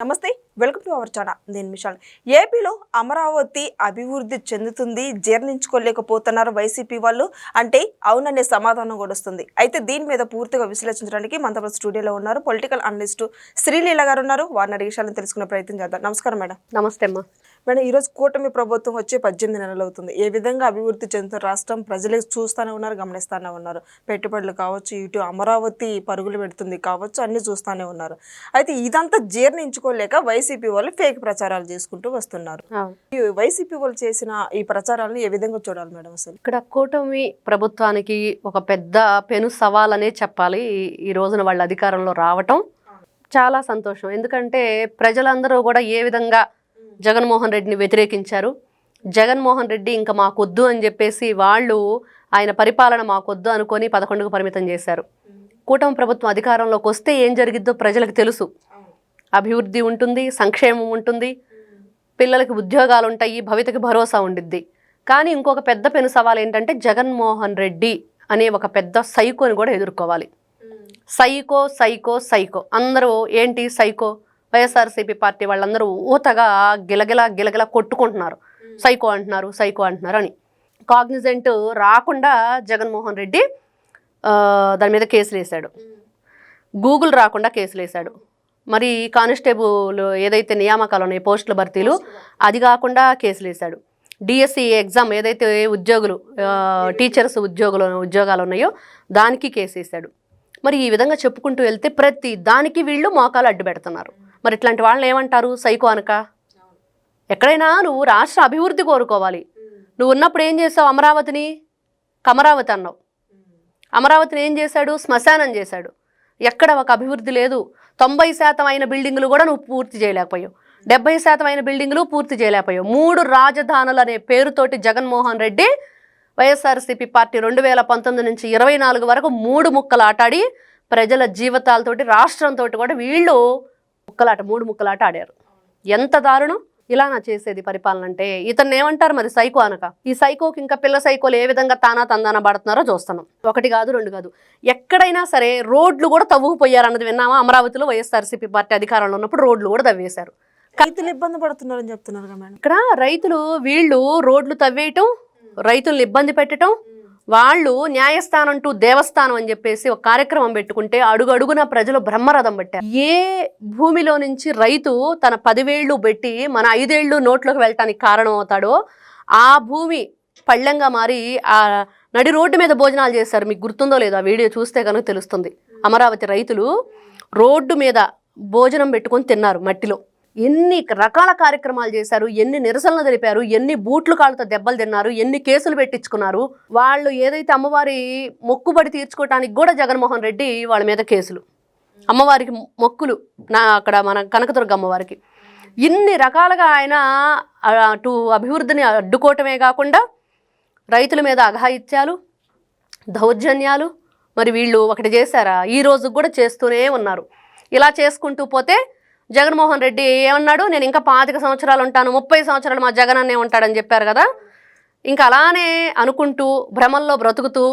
నమస్తే welcome to our channel. నేను మిషాల్. ఏపీలో అమరావతి అభివృద్ధి చెందుతుంది జీర్ణించుకోలేకపోతున్నారు వైసీపీ వాళ్ళు. అంటే అవుననే సమాధానం కూడా వస్తుంది. అయితే దీని మీద పూర్తిగా విశ్లేషించడానికి మనతో స్టూడియోలో ఉన్నారు పొలిటికల్ అనలిస్టు శ్రీలీల గారు ఉన్నారు. వారిని అడిగే విషయాలను తెలుసుకునే ప్రయత్నం చేద్దాం. నమస్కారం మేడం. నమస్తే అమ్మా. మేడం ఈరోజు కూటమి ప్రభుత్వం వచ్చి పద్దెనిమిది నెలలు అవుతుంది. ఏ విధంగా అభివృద్ధి చెందుతున్న రాష్ట్రం ప్రజలే చూస్తూనే ఉన్నారు గమనిస్తూనే ఉన్నారు. పెట్టుబడులు కావచ్చు ఇటు అమరావతి పరుగులు పెడుతుంది కావచ్చు అన్ని చూస్తూనే ఉన్నారు. అయితే ఇదంతా జీర్ణించుకోలేక వైసీపీ వాళ్ళు ఫేక్ ప్రచారాలు చేసుకుంటూ వస్తున్నారు. ఈ వైసీపీ వాళ్ళు చేసిన ఈ ప్రచారాలను ఏ విధంగా చూడాలి మేడం అసలు? ఇక్కడ కూటమి ప్రభుత్వానికి ఒక పెద్ద పెను సవాలనే చెప్పాలి. ఈ- ఈ రోజున వాళ్ళ అధికారంలో రావటం చాలా సంతోషం. ఎందుకంటే ప్రజలందరూ కూడా ఏ విధంగా జగన్మోహన్ రెడ్డిని వ్యతిరేకించారు. జగన్మోహన్ రెడ్డి ఇంకా మాకొద్దు అని చెప్పేసి వాళ్ళు ఆయన పరిపాలన మాకొద్దు అనుకొని పదకొండుకు పరిమితం చేశారు. కూటమి ప్రభుత్వం అధికారంలోకి వస్తే ఏం జరిగిద్దో ప్రజలకు తెలుసు. అభివృద్ధి ఉంటుంది సంక్షేమం ఉంటుంది పిల్లలకి ఉద్యోగాలు ఉంటాయి భవితకి భరోసా ఉండిద్ది. కానీ ఇంకొక పెద్ద పెను సవాల్ ఏంటంటే జగన్మోహన్ రెడ్డి అనే ఒక పెద్ద సైకోని కూడా ఎదుర్కోవాలి. Psycho psycho psycho. అందరూ ఏంటి సైకో? వైఎస్ఆర్సీపీ పార్టీ వాళ్ళందరూ ఊతగా గిలగిల గిలగిల కొట్టుకుంటున్నారు. సైకో అంటున్నారు సైకో అంటున్నారు అని కాగ్నిజెంట్ రాకుండా జగన్మోహన్ రెడ్డి దాని మీద కేసులు వేశాడు గూగుల్ రాకుండా కేసులు వేశాడు మరి కానిస్టేబుల్ ఏదైతే నియామకాలు ఉన్నాయో పోస్టుల భర్తీలు అది కాకుండా కేసులు వేశాడు డిఎస్సి ఎగ్జామ్ ఏదైతే ఉద్యోగులు టీచర్స్ ఉద్యోగులు ఉద్యోగాలు ఉన్నాయో దానికి కేసు వేశాడు మరి ఈ విధంగా చెప్పుకుంటూ వెళ్తే ప్రతి దానికి వీళ్ళు మోకాలు అడ్డు పెడుతున్నారు మరి ఇట్లాంటి వాళ్ళని ఏమంటారు? సైకో అనక? ఎక్కడైనా నువ్వు రాష్ట్ర అభివృద్ధి కోరుకోవాలి. నువ్వు ఉన్నప్పుడు ఏం చేసావు? అమరావతిని కమరావతి అన్నావు. అమరావతిని ఏం చేశాడు? శ్మశానం చేశాడు. ఎక్కడ ఒక అభివృద్ధి లేదు. తొంభై శాతం అయిన బిల్డింగులు కూడా నువ్వు పూర్తి చేయలేకపోయావు. డెబ్బై శాతం అయిన బిల్డింగులు పూర్తి చేయలేకపోయావు. మూడు రాజధానులు అనే పేరుతోటి జగన్మోహన్ రెడ్డి వైఎస్ఆర్సీపీ పార్టీ రెండు వేల పంతొమ్మిది నుంచి ఇరవై నాలుగు వరకు మూడు ముక్కలు ఆటాడి ప్రజల జీవితాలతోటి రాష్ట్రంతో కూడా వీళ్ళు ముక్కలాట మూడు ముక్కలాట ఆడారు. ఎంత దారుణం? ఇలా నా చేసేది పరిపాలన అంటే ఇతన్ని ఏమంటారు మరి? సైకో అనక. ఈ సైకోకి ఇంకా పిల్ల సైకోలు ఏ విధంగా తానా తందాన పడుతున్నారో చూస్తున్నాం. ఒకటి కాదు రెండు కాదు. ఎక్కడైనా సరే రోడ్లు కూడా తవ్వుకుపోయారు అన్నది విన్నామా అమరావతిలో వైఎస్ఆర్సీపీ పార్టీ అధికారంలో ఉన్నప్పుడు రోడ్లు కూడా తవ్వేశారు. రైతులు ఇబ్బంది పడుతున్నారని చెప్తున్నారు ఇక్కడ రైతులు వీళ్ళు రోడ్లు తవ్వేయటం రైతులను ఇబ్బంది పెట్టడం వాళ్ళు న్యాయస్థానం టు దేవస్థానం అని చెప్పేసి ఒక కార్యక్రమం పెట్టుకుంటే అడుగు అడుగున ప్రజలు బ్రహ్మరథం పట్టారు. ఏ భూమిలో నుంచి రైతు తన పదివేళ్ళు పెట్టి మన ఐదేళ్ళు నోట్లోకి వెళ్ళటానికి కారణం అవుతాడో ఆ భూమి పళ్ళెంగా మారి ఆ నడి రోడ్డు మీద భోజనాలు చేశారు. మీకు గుర్తుందో లేదో ఆ వీడియో చూస్తే కనుక తెలుస్తుంది. అమరావతి రైతులు రోడ్డు మీద భోజనం పెట్టుకొని తిన్నారు మట్టిలో. ఎన్ని రకాల కార్యక్రమాలు చేశారు ఎన్ని నిరసనలు తెలిపారు ఎన్ని బూట్లు కాళ్ళతో దెబ్బలు తిన్నారు ఎన్ని కేసులు పెట్టించుకున్నారు వాళ్ళు ఏదైతే అమ్మవారి మొక్కుబడి తీర్చుకోవటానికి కూడా జగన్మోహన్ రెడ్డి వాళ్ళ మీద కేసులు. అమ్మవారికి మొక్కులు నా అక్కడ మన కనకదుర్గ అమ్మవారికి. ఇన్ని రకాలుగా ఆయన అటు అభివృద్ధిని అడ్డుకోవటమే కాకుండా రైతుల మీద అఘాయిత్యాలు దౌర్జన్యాలు మరి వీళ్ళు ఒకటి చేశారా? ఈ రోజు కూడా చేస్తూనే ఉన్నారు. ఇలా చేసుకుంటూ పోతే జగన్మోహన్ రెడ్డి ఏమన్నాడు? నేను ఇంకా పాతిక సంవత్సరాలు ఉంటాను ముప్పై సంవత్సరాలు మా జగన్ అన్నే ఉంటాడని చెప్పారు కదా. ఇంకా అలానే అనుకుంటూ భ్రమల్లో బ్రతుకుతూ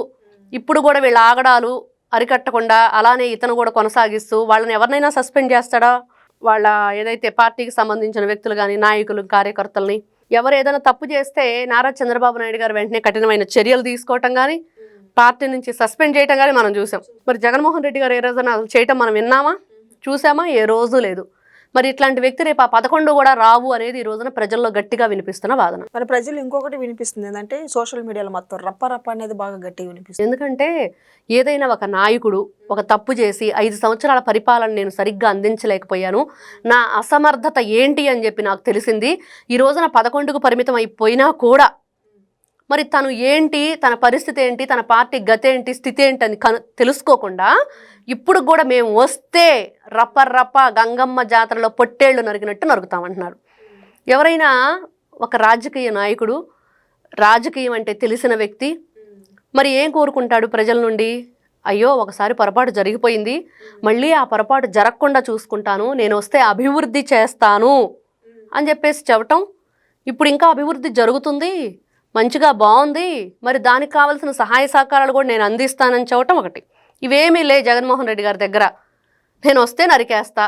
ఇప్పుడు కూడా వీళ్ళ ఆగడాలు అరికట్టకుండా అలానే ఇతను కూడా కొనసాగిస్తూ వాళ్ళని ఎవరినైనా సస్పెండ్ చేస్తాడా? వాళ్ళ ఏదైతే పార్టీకి సంబంధించిన వ్యక్తులు కానీ నాయకులు కార్యకర్తల్ని ఎవరు ఏదైనా తప్పు చేస్తే నారా చంద్రబాబు నాయుడు గారు వెంటనే కఠినమైన చర్యలు తీసుకోవటం కానీ పార్టీ నుంచి సస్పెండ్ చేయటం కానీ మనం చూసాం. మరి జగన్మోహన్ రెడ్డి గారు ఏ రోజున చేయటం మనం విన్నామా? చూసామా? ఏ రోజు లేదు. మరి ఇట్లాంటి వ్యక్తి రేపు ఆ పదకొండు కూడా రావు అనేది ఈ రోజున ప్రజల్లో గట్టిగా వినిపిస్తున్న వాదన. మరి ప్రజలు ఇంకొకటి వినిపిస్తుంది ఏంటంటే సోషల్ మీడియాలో మొత్తం రప్ప రప్ప అనేది బాగా గట్టిగా వినిపిస్తుంది. ఎందుకంటే ఏదైనా ఒక నాయకుడు ఒక తప్పు చేసి ఐదు సంవత్సరాల పరిపాలన నేను సరిగ్గా అందించలేకపోయాను నా అసమర్థత ఏంటి అని చెప్పి నాకు తెలిసింది. ఈ రోజున పదకొండుకు పరిమితం అయిపోయినా కూడా మరి తను ఏంటి తన పరిస్థితి ఏంటి తన పార్టీ గతేంటి ఏంటి స్థితి ఏంటి అని కను తెలుసుకోకుండా ఇప్పుడు కూడా మేము వస్తే రప్ప గంగమ్మ జాతరలో పొట్టేళ్ళు నరికినట్టు నరుకుతామంటున్నాడు ఎవరైనా ఒక రాజకీయ నాయకుడు రాజకీయం అంటే తెలిసిన వ్యక్తి మరి ఏం కోరుకుంటాడు ప్రజల నుండి? అయ్యో ఒకసారి పొరపాటు జరిగిపోయింది మళ్ళీ ఆ పొరపాటు జరగకుండా చూసుకుంటాను నేను వస్తే అభివృద్ధి చేస్తాను అని చెప్పేసి చెప్పటం ఇప్పుడు ఇంకా అభివృద్ధి జరుగుతుంది. మంచిగా బాగుంది. మరి దానికి కావాల్సిన సహాయ సహకారాలు కూడా నేను అందిస్తానని చెప్పటం ఒకటి. ఇవేమీ లే జగన్మోహన్ రెడ్డి గారి దగ్గర. నేను వస్తే నరికేస్తా.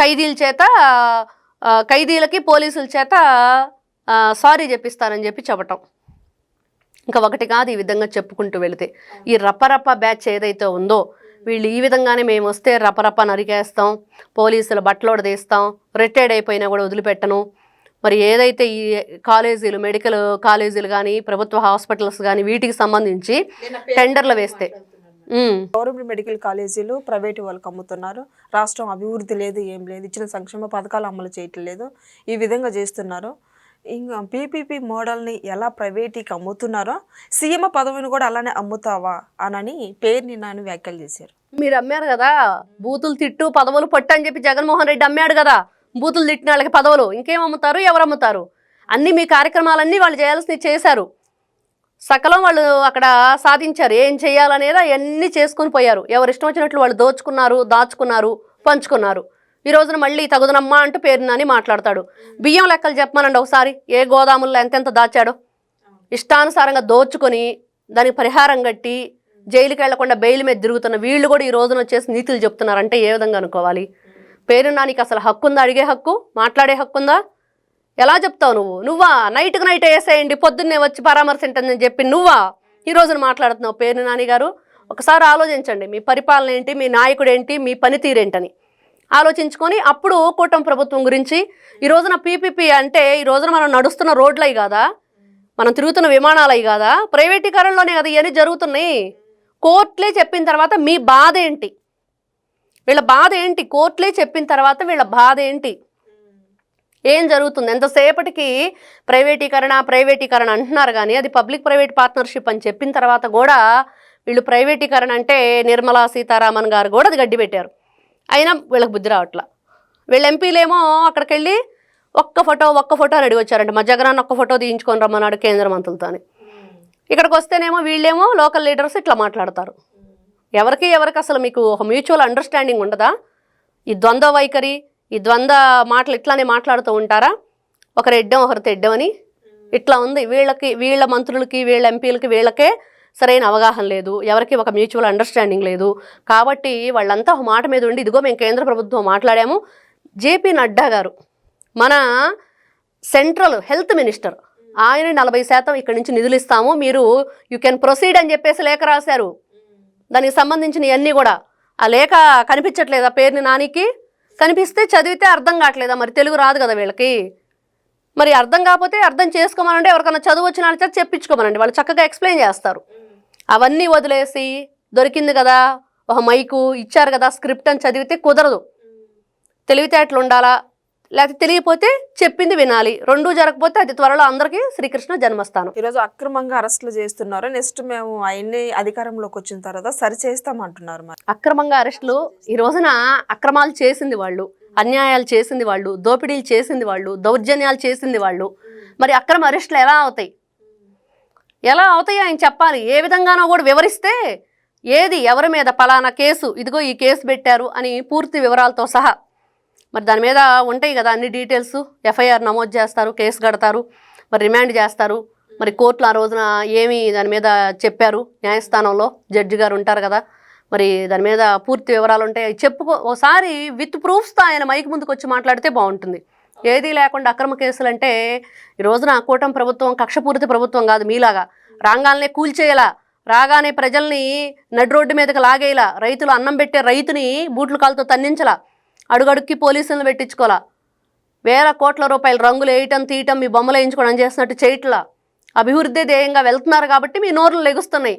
ఖైదీల చేత ఖైదీలకి పోలీసుల చేత సారీ చెప్పిస్తానని చెప్పి చెప్పటం. ఇంకా ఒకటి కాదు ఈ విధంగా చెప్పుకుంటూ వెళితే. ఈ రపరప బ్యాచ్ ఏదైతే ఉందో వీళ్ళు ఈ విధంగానే మేము వస్తే రపరప నరికేస్తాం. పోలీసులు బట్టలోడ తీస్తాం. రిటైర్డ్ అయిపోయినా కూడా వదిలిపెట్టను. మరి ఏదైతే ఈ కాలేజీలు మెడికల్ కాలేజీలు కానీ ప్రభుత్వ హాస్పిటల్స్ కానీ వీటికి సంబంధించి టెండర్లు వేస్తే. గవర్నమెంట్ మెడికల్ కాలేజీలు ప్రైవేటు వాళ్ళకి అమ్ముతున్నారు. రాష్ట్రం అభివృద్ధి లేదు ఏం లేదు ఇచ్చిన సంక్షేమ పథకాలు అమలు చేయట్లేదు ఈ విధంగా చేస్తున్నారు. ఇంకా పీపీపీ మోడల్ని ఎలా ప్రైవేటీకి అమ్ముతున్నారో సీఎం పదవిని కూడా అలానే అమ్ముతావా అనని పేరుని నాని వ్యాఖ్యలు చేశారు. మీరు అమ్మారు కదా బూతులు తిట్టు పదవులు పట్టు అని చెప్పి జగన్మోహన్ రెడ్డి అమ్మాడు కదా. బూతులు తిట్టిన వాళ్ళకి పదవులు. ఇంకేం అమ్ముతారు? ఎవరు అమ్ముతారు? అన్నీ మీ కార్యక్రమాలన్నీ వాళ్ళు చేయాల్సినవి చేశారు. సకలం వాళ్ళు అక్కడ సాధించారు. ఏం చేయాలనేది అవన్నీ చేసుకుని పోయారు. ఎవరు ఇష్టం వచ్చినట్లు వాళ్ళు దోచుకున్నారు దాచుకున్నారు పంచుకున్నారు. ఈ రోజున మళ్ళీ తగుదనమ్మ అంటూ పేరునని మాట్లాడతాడు. బియ్యం లెక్కలు చెప్పమనండి ఒకసారి. ఏ గోదాముల్లో ఎంతెంత దాచాడో? ఇష్టానుసారంగా దోచుకొని దానికి పరిహారం కట్టి జైలుకి వెళ్ళకుండా బెయిల్ మీద తిరుగుతున్న వీళ్ళు కూడా ఈ రోజున వచ్చేసి నీతులు చెప్తున్నారంటే ఏ విధంగా అనుకోవాలి? పేరు నానికి అసలు హక్కు ఉందా అడిగే హక్కు? మాట్లాడే హక్కు ఉందా ఎలా చెప్తావు నువ్వు? నువ్వా? నైట్కి నైట్ వేసేయండి పొద్దున్నే వచ్చి పరామర్శింటని చెప్పి నువ్వా? ఈ రోజున మాట్లాడుతున్నావు పేరు నాని గారు. ఒకసారి ఆలోచించండి మీ పరిపాలన ఏంటి మీ నాయకుడు ఏంటి మీ పనితీరేంటని. ఆలోచించుకొని అప్పుడు కూటమి ప్రభుత్వం గురించి ఈ రోజున పీపీపీ అంటే ఈ రోజున మనం నడుస్తున్న రోడ్లవి కాదా? మనం తిరుగుతున్న విమానాలవి కాదా? ప్రైవేటీకరణలోనే కదా ఇవన్నీ జరుగుతున్నాయి. కోర్టులే చెప్పిన తర్వాత మీ బాధ ఏంటి? వీళ్ళ బాధ ఏంటి? కోర్టులే చెప్పిన తర్వాత వీళ్ళ బాధ ఏంటి? ఏం జరుగుతుంది? ఎంతసేపటికి ప్రైవేటీకరణ ప్రైవేటీకరణ అంటున్నారు కానీ అది పబ్లిక్ ప్రైవేట్ పార్ట్నర్షిప్ అని చెప్పిన తర్వాత కూడా వీళ్ళు ప్రైవేటీకరణ అంటే నిర్మలా సీతారామన్ గారు కూడా అది గడ్డి పెట్టారు. అయినా వీళ్ళకి బుద్ధి రావట్లా. వీళ్ళ ఎంపీలేమో అక్కడికి వెళ్ళి ఒక్క ఫోటో ఒక్క ఫోటో అని వచ్చారంట మా జగనాన్ని ఒక్క ఫోటో తీయించుకొని రమ్మన్నాడు కేంద్ర మంత్రులతోని. ఇక్కడికి వస్తేనేమో వీళ్ళేమో లోకల్ లీడర్స్ ఇట్లా మాట్లాడతారు. ఎవరికి ఎవరికి అసలు మీకు ఒక మ్యూచువల్ అండర్స్టాండింగ్ ఉండదా? ఈ ద్వంద్వ వైఖరి ఈ ద్వంద్వ మాటలు ఇట్లానే మాట్లాడుతూ ఉంటారా? ఒకరు ఎడ్డం ఒకరు తెడ్డం అని? ఇట్లా ఉంది. వీళ్ళకి వీళ్ళ మంత్రులకి వీళ్ళ ఎంపీలకి వీళ్ళకే సరైన అవగాహన లేదు. ఎవరికి ఒక మ్యూచువల్ అండర్స్టాండింగ్ లేదు. కాబట్టి వాళ్ళంతా ఒక మాట మీద ఉండి ఇదిగో మేము కేంద్ర ప్రభుత్వం మాట్లాడాము. జేపీ నడ్డా గారు మన సెంట్రల్ హెల్త్ మినిస్టర్ ఆయన నలభై శాతం ఇక్కడి నుంచి నిధులు ఇస్తాము. మీరు యూ కెన్ ప్రొసీడ్ అని చెప్పేసి లేఖ రాశారు. దానికి సంబంధించిన అన్నీ కూడా. ఆ లేఖ కనిపించట్లేదా పేరుని నానికి? కనిపిస్తే చదివితే అర్థం కావట్లేదా? మరి తెలుగు రాదు కదా వీళ్ళకి. మరి అర్థం కాకపోతే అర్థం చేసుకోమనండి. ఎవరికైనా చదువు వచ్చిన వాళ్ళ చేత చెప్పించుకోమనండి. వాళ్ళు చక్కగా ఎక్స్ప్లెయిన్ చేస్తారు. అవన్నీ వదిలేసి దొరికింది కదా ఒక మైకు ఇచ్చారు కదా స్క్రిప్ట్ అని చదివితే కుదరదు. తెలివితేటలు ఉండాలా? లేకపోతే తెలియకపోతే చెప్పింది వినాలి. రెండూ జరగకపోతే అది త్వరలో అందరికీ శ్రీకృష్ణ జన్మస్థానం. ఈరోజు అక్రమంగా అరెస్టులు చేస్తున్నారు. నెక్స్ట్ మేము ఆయన్ని అధికారంలోకి వచ్చిన తర్వాత సరి చేస్తామంటున్నారు మరి. అక్రమంగా అరెస్టులు ఈ రోజున అక్రమాలు చేసింది వాళ్ళు అన్యాయాలు చేసింది వాళ్ళు దోపిడీలు చేసింది వాళ్ళు దౌర్జన్యాలు చేసింది వాళ్ళు. మరి అక్రమ అరెస్టులు ఎలా అవుతాయి? ఎలా అవుతాయి ఆయన చెప్పాలి. ఏ విధంగానో కూడా వివరిస్తే ఏది ఎవరి మీద పలానా కేసు ఇదిగో ఈ కేసు పెట్టారు అని పూర్తి వివరాలతో సహా మరి దాని మీద ఉంటాయి కదా అన్ని డీటెయిల్స్. ఎఫ్ఐఆర్ నమోదు చేస్తారు కేసు కడతారు మరి రిమాండ్ చేస్తారు. మరి కోర్టులు ఆ రోజున ఏమి దాని మీద చెప్పారు? న్యాయస్థానంలో జడ్జి గారు ఉంటారు కదా. మరి దాని మీద పూర్తి వివరాలు ఉంటాయి. చెప్పుకో ఒకసారి విత్ ప్రూఫ్స్తో ఆయన మైక్ ముందుకు వచ్చి మాట్లాడితే బాగుంటుంది. ఏదీ లేకుండా అక్రమ కేసులు అంటే ఈ రోజున కూటమి ప్రభుత్వం కక్షపూరిత ప్రభుత్వం కాదు మీలాగా. రాగాల్నే కూల్చేయలా రాగానే ప్రజల్ని నడి రోడ్డు మీదకి లాగేలా రైతులు అన్నం పెట్టే రైతుని బూట్లు కాలుతో తన్నించలా. అడుగడుక్కి పోలీసులను పెట్టించుకోలా వేల కోట్ల రూపాయలు రంగులు వేయటం తీయటం మీ బొమ్మలు వేయించుకోవడం చేసినట్టు చేయట్లా. అభివృద్ధి ధ్యేయంగా వెళ్తున్నారు కాబట్టి మీ నోర్లు లెగుస్తున్నాయి.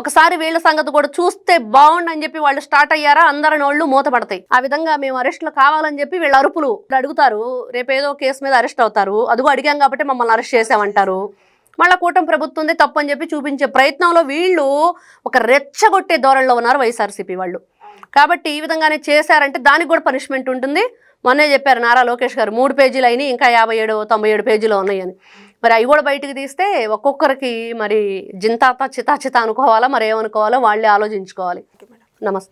ఒకసారి వీళ్ళ సంగతి కూడా చూస్తే బాగుండని చెప్పి వాళ్ళు స్టార్ట్ అయ్యారా? అందరి నోళ్ళు మూతపడతాయి. ఆ విధంగా మేము అరెస్టులు కావాలని చెప్పి వీళ్ళు అరుపులు అడుగుతారు. రేపు ఏదో కేసు మీద అరెస్ట్ అవుతారు. అదిగో అడిగాం కాబట్టి మమ్మల్ని అరెస్ట్ చేసామంటారు మళ్ళీ కూటమి ప్రభుత్వం తప్పని చెప్పి చూపించే ప్రయత్నంలో వీళ్ళు ఒక రెచ్చగొట్టే ధోరణిలో ఉన్నారు వైఎస్ఆర్సీపీ వాళ్ళు. కాబట్టి ఈ విధంగానే చేశారంటే దానికి కూడా పనిష్మెంట్ ఉంటుంది. మొన్నే చెప్పారు నారా లోకేష్ గారు మూడు పేజీలు అయినాయి ఇంకా యాభై ఏడు తొంభై ఏడు పేజీలు ఉన్నాయని. మరి అవి కూడా బయటికి తీస్తే ఒక్కొక్కరికి మరి జింతాత చితా చితా అనుకోవాలా మరి ఏమనుకోవాలో వాళ్ళే ఆలోచించుకోవాలి. నమస్తే.